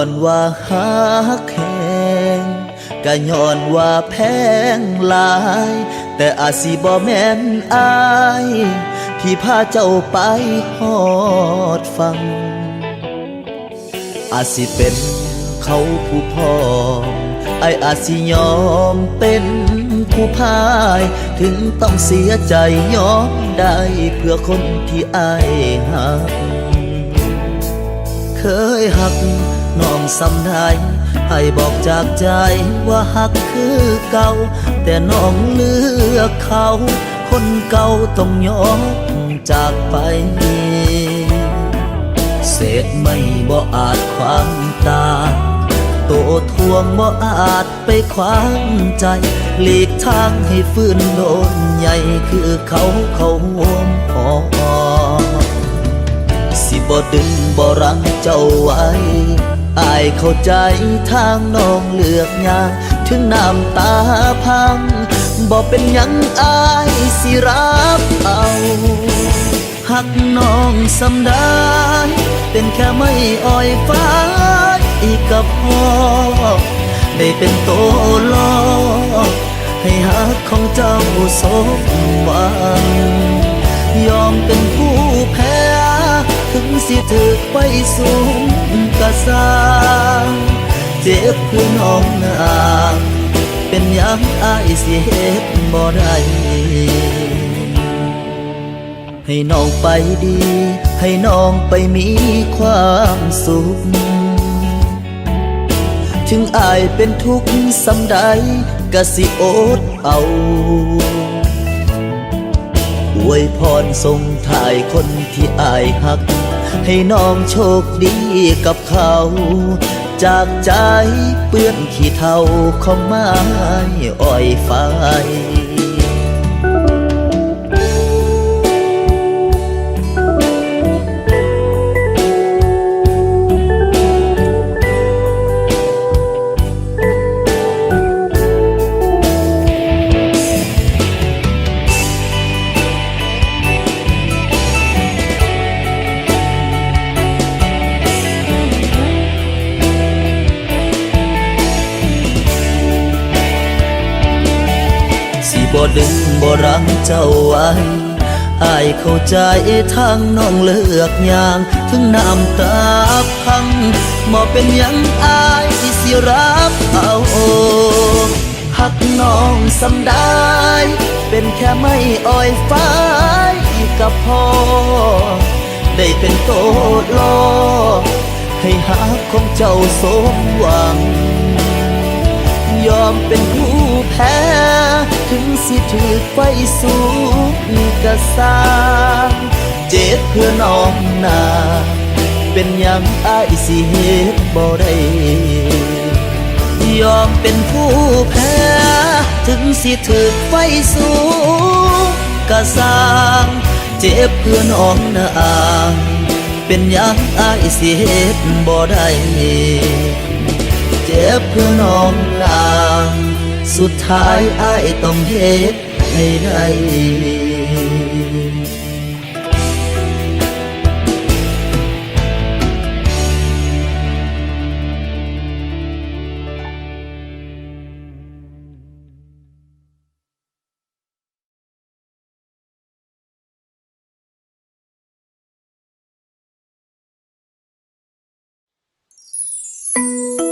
ย้อนว่าฮักแหงก็ย้อนว่าแพงหลาย แต่อาสิบ่แม่นอาย ที่พาเจ้าไปฮอดฟัง อาสิเป็นเขาผู้พอไออาสิยอมเป็นผู้พาย ถึงต้องเสียใจยอมได้เพื่อคนที่อายหัก เคยหัก น้องสำไดให้บอกจากใจว่าหักคือเก่า แต่น้องเลือกเขา คนเก่าต้องยอมจากไป เศษไม่บ่อาจความตา โตทวงบ่อาจไปขวางใจ หลีกทางให้ฟื้นโดนใหญ่คือเขาเขาห่วมพอสิบ่ดึงบ่รั้งเจ้าไว้ อายเข้าใจทางน้องเลือกยางถึงน้ำตาพังบ่เป็นยังอายสิรับเอาหักน้องสำได้เป็นแค่ไม่อ่อยฟ้าอีกกับพ่อได้เป็นโตลอให้หักของเจ้าสมหวังยอมเป็นผู้แพ้ ถึงสิถึกไปสูงกะสร้างเจ็บคือน้องนางเป็นยังอายสิเฮ็ดบ่ได้ให้น้องไปดี ให้น้องไปมีความสุข ถึงอายเป็นทุกข์สำใดกะสิอดเอาอวยพรส่งถ่ายคนที่อายหัก ให้น้องโชคดีกับเขา จากใจเปื้อนขี้เท่าของไม้อ้อยไฟ บ่ดึงบ่รังเจ้าไว้อายเข้าใจทางน้องเลือกอย่างถึงน้ำตาพังบ่เป็นยังอายที่สิรับเอาหักน้องสำได้ เป็นแค่ไม่อ่อยฟ้าอีกกับพ่อ ได้เป็นโตโลอให้หักของเจ้าสมหวัง ยอมเป็นผู้แพ้ ถึงสิถือไฟสูงกระสางเจ็บเพื่อน้องนา เป็นยังอายสิเหตุบ่ได้ยอมเป็นผู้แพ้ ถึงสิถือไฟสูงกระสางเจ็บเพื่อน้องนาเป็นยังอายสิเหตุบ่ได้ จ็บเพื่อน้องลาง สุดท้ายอายต้องเฮ็ดให้ได้อ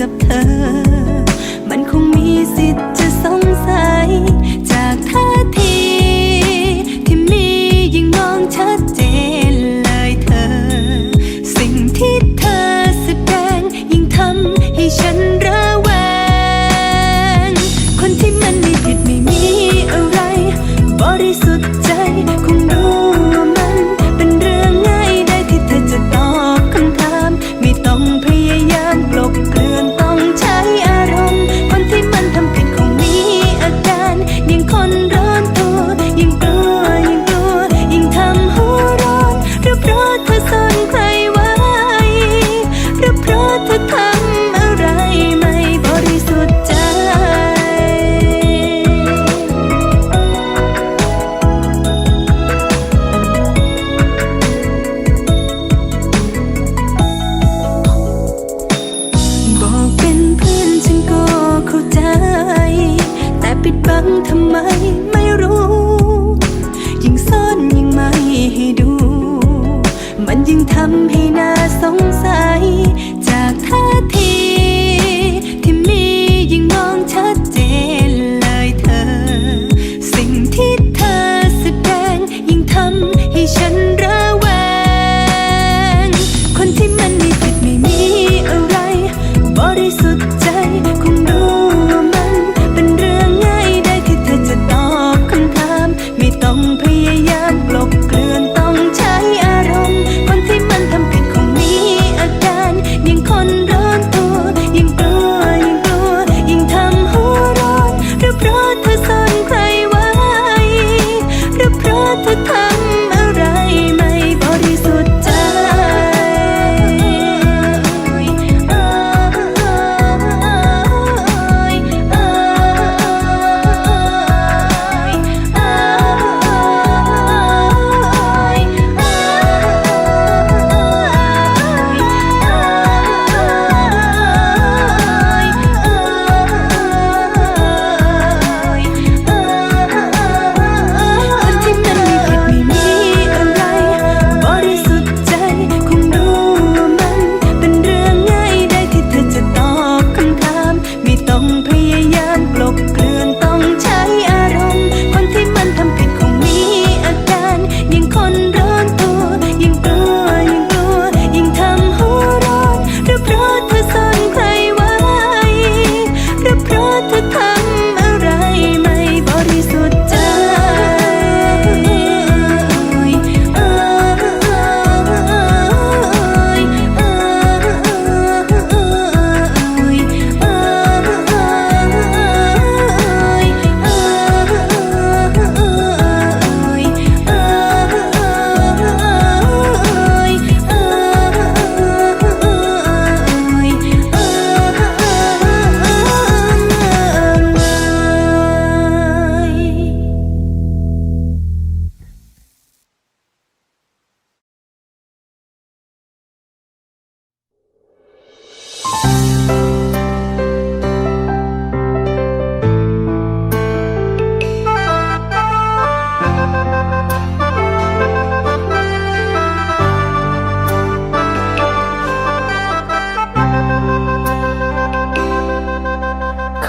ยัง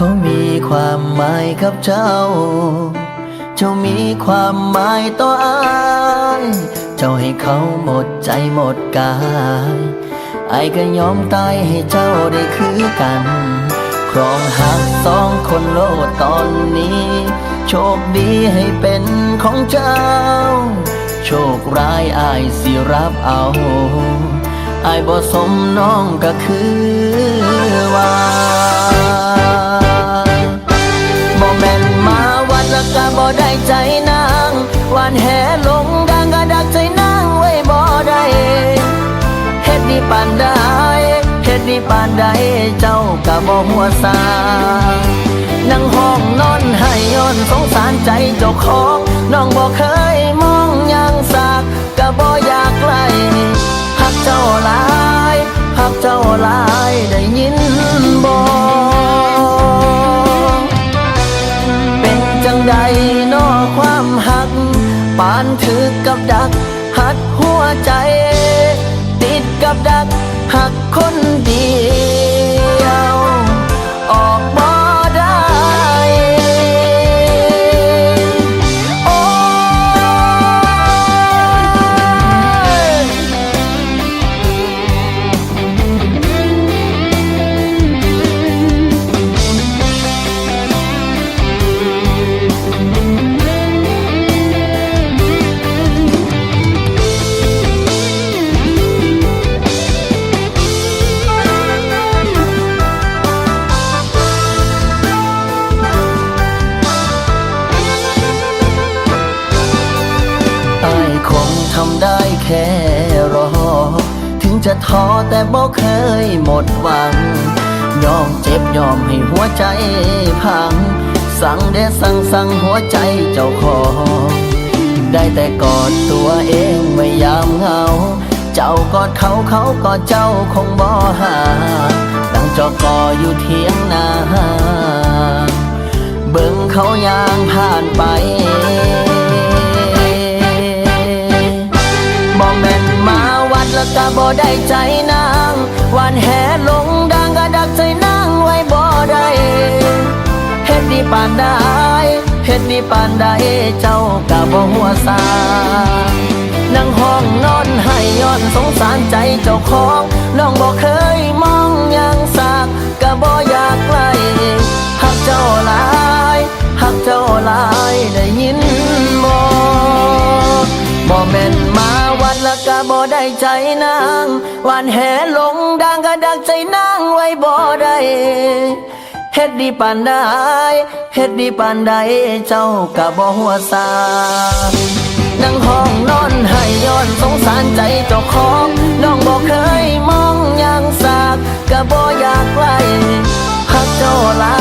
เขามีความหมายกับเจ้า เจ้ามีความหมายต่ออายเจ้าให้เขาหมดใจหมดกายไอก็ยอมตายให้เจ้าได้คือกัน ครองหักสองคนโลดตอนนี้ โชคดีให้เป็นของเจ้า โชคร้ายอายสิรับเอาอายบ่สมน้องก็คือว่าางหวานแหลงดังก็ดักใจนางไว้บ่ได้เฮ็ดดีปานใดเฮ็ดดีปานใดเจ้าก็บ่หัวซานั่งห้องนอนให้ย้อนสงสารใจเจ้าของน้องบ่เคยมองยังสักก็บ่อยากไกลหักเจ้าหลายหักเจ้าหลายได้ยินบ่เป็นจังใด บานถือกับดัก หัดหัวใจ จะท้อแต่บ่เคยหมดหวัง ยอมเจ็บยอมให้หัวใจพัง สั่งเดสั่งสั่งหัวใจเจ้าของได้แต่กอดตัวเองไว้ยามเหงา เจ้ากอดเขาเขากอดเจ้าคงบ่หาดังจอกออยู่เทียงนาเบิ่งเขายางผ่านไป ดแล้วก็บ่ได้ใจนางหวานแหลงดังก็ดักใจนางไว้บ่ได้เฮ็ดดีปานใดเฮ็ดดีปานใดเจ้าก็บ่หัวซานั่งห้องนอนให้ย้อนสงสารใจเจ้าของน้องบอกเคยมองยังสากก็บ่อยากไกลหักเจ้าหลายหักเจ้าหลายได้ยินบ่บ่แม่น บ่ได้ใจนางวันแหลงดังกระดักใจนางไว้บ่ได้เฮ็ดดีปานใดเฮ็ดดีปานใดเจ้ากะบ่หัวซานั่งห้องนอนให้ย้อนสงสารใจเจ้าของน้องบ่เคยมองยังสากกะบ่อยากไกลหักเจ้าลา